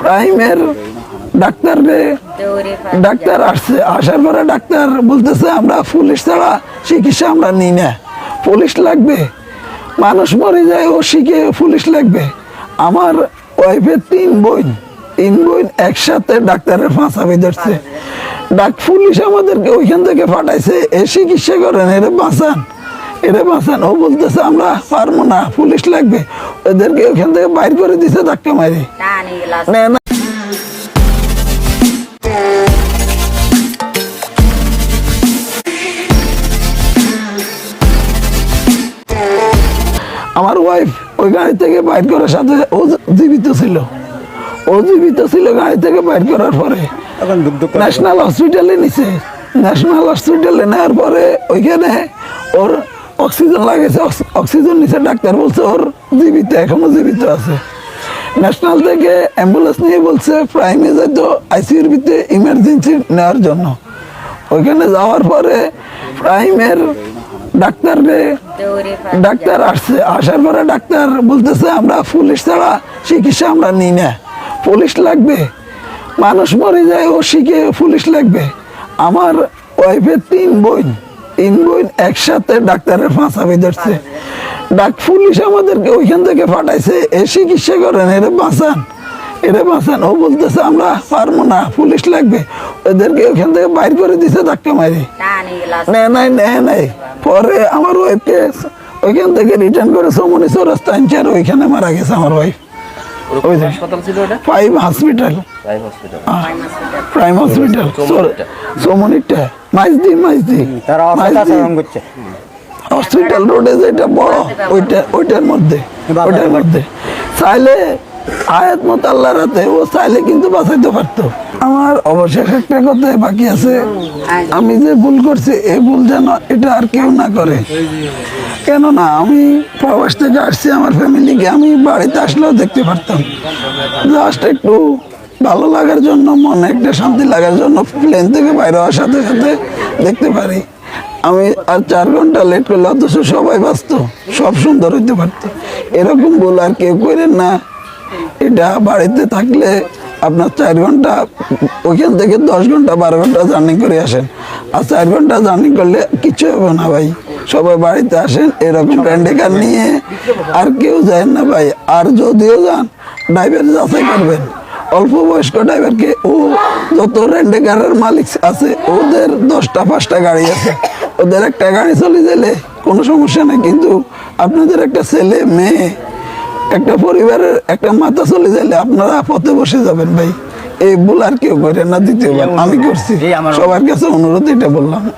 প্রাইমের doctor doctor আসছে, আসার পরে ডাক্তার বলতেছে, আমরা পুলিশ ছাড়া চিকিৎসা আমরা নিই না। পুলিশ লাগবে। মানুষ মরে যায়, ও শিখে পুলিশ লাগবে। আমার ওয়াইফের তিন বোন তিন বোন একসাথে ডাক্তারের ফাঁসাবি ধরছে ডাক পুলিশ আমাদেরকে ওইখান থেকে পাঠাইছে, এ চিকিৎসা করেন, এরে বাঁচান। এরে বাঁচান ও বলতেছে আমরা পারব না পুলিশ লাগবে। ওদেরকে ওখান থেকে বাইর করে দিছে ধাক্কা মারি। না আমার ওয়াইফ ওই গাড়ি থেকে বাইর করার সাথে ও জীবিত ছিল। ও জীবিত ছিল গাড়ি থেকে বাইর করার পরে। ন্যাশনাল হসপিটালে নিছে। ন্যাশনাল হসপিটালে নেওয়ার পরে ওইখানে ওর অক্সিজেন লাগেছে অক্সিজেন নিচে ডাক্তার বলছে, ওর জীবিত, এখনও জীবিত আছে। ন্যাশনাল থেকে অ্যাম্বুলেন্স নিয়ে বলছে, প্রাইমে যাইতো আইসিউর ভিতরে ইমার্জেন্সি নেওয়ার জন্য। ওইখানে যাওয়ার পরে প্রাইমের ডাক্তার ডাক্তার আসছে। আসার পরে ডাক্তার বলতেছে, আমরা পুলিশ ছাড়া চিকিৎসা আমরা নিই না। পুলিশ লাগবে। মানুষ মরে যায়, ও শিখে পুলিশ লাগবে। আমার ওয়াইফের তিন বোন। তিন একসাথে ডাক্তারের ফাঁসাবি ধরছে ডাক পুলিশ আমাদেরকে ওইখান থেকে পাঠাইছে, এ চিকিৎসা করেন, এরে বাঁচান এরে বাঁচান। ও বলতেছে, আমরা পারব না, পুলিশ লাগবে। ওদেরকে ওখান থেকে বাইর করে দিছে ধাক্কা মারি নেয় নাই নেয় নাই। পরে আমার ওয়াইফকে ওইখান থেকে রিটার্ন করে সমনি চৌরাস্তা আনচার ওইখানে মারা গেছে আমার ওয়াইফ ওই যে হাসপাতাল ছিল এটা? Five hospital prime hospital prime hospital Maijdee Maijdee. তারা করছে। হসপিটাল রোডে যেটা বড় ওইটা ওইটার মধ্যে ওইটার মধ্যে। চাইলে আয়াত মত আল্লাহ রাতে ও চাইলে কিন্তু বাঁচাইতে পারতো। আমার অবশেষ একটা কথা বাকি আছে। আমি যে ভুল করছি এই ভুল যেন এটা আর কেউ না করে। কেননা আমি প্রবাস থেকে আসছি আমার ফ্যামিলিকে আমি বাড়িতে আসলেও দেখতে পারতাম। জাস্ট একটু ভালো লাগার জন্য, মনে একটা শান্তি লাগার জন্য প্লেন থেকে বাইরে হওয়ার সাথে সাথে দেখতে পারি। আমি আর চার ঘণ্টা লেট করলে অথচ সবাই ব্যস্ত সব সুন্দর হইতে পারতো। এরকম বল আর কেউ করেন না। এটা বাড়িতে থাকলে আপনার চার ঘণ্টা, ওইখান থেকে দশ ঘণ্টা, বারো ঘণ্টা জার্নি করে আসেন। আর চার ঘণ্টা জার্নি করলে কিছু হবে না ভাই। সবাই বাড়িতে আসেন এরকম রেন্ডেকার নিয়ে আর কেউ যায় না ভাই। আর যদিও যান ড্রাইভার যাচাই করবেন। অল্প বয়স্ক ড্রাইভারকে ও যত রেন্ডেকারের মালিক আছে ওদের দশটা পাঁচটা গাড়ি আছে। ওদের একটা গাড়ি চলে গেলে কোনো সমস্যা নেই কিন্তু আপনাদের একটা ছেলে মেয়ে একটা পরিবারের একটা মাথা চলে গেলে আপনারা পথে বসে যাবেন ভাই। এই ভুল আর কেউ করে না দ্বিতীয়বার। আমি করছি। সবার কাছে অনুরোধ এটা বললাম।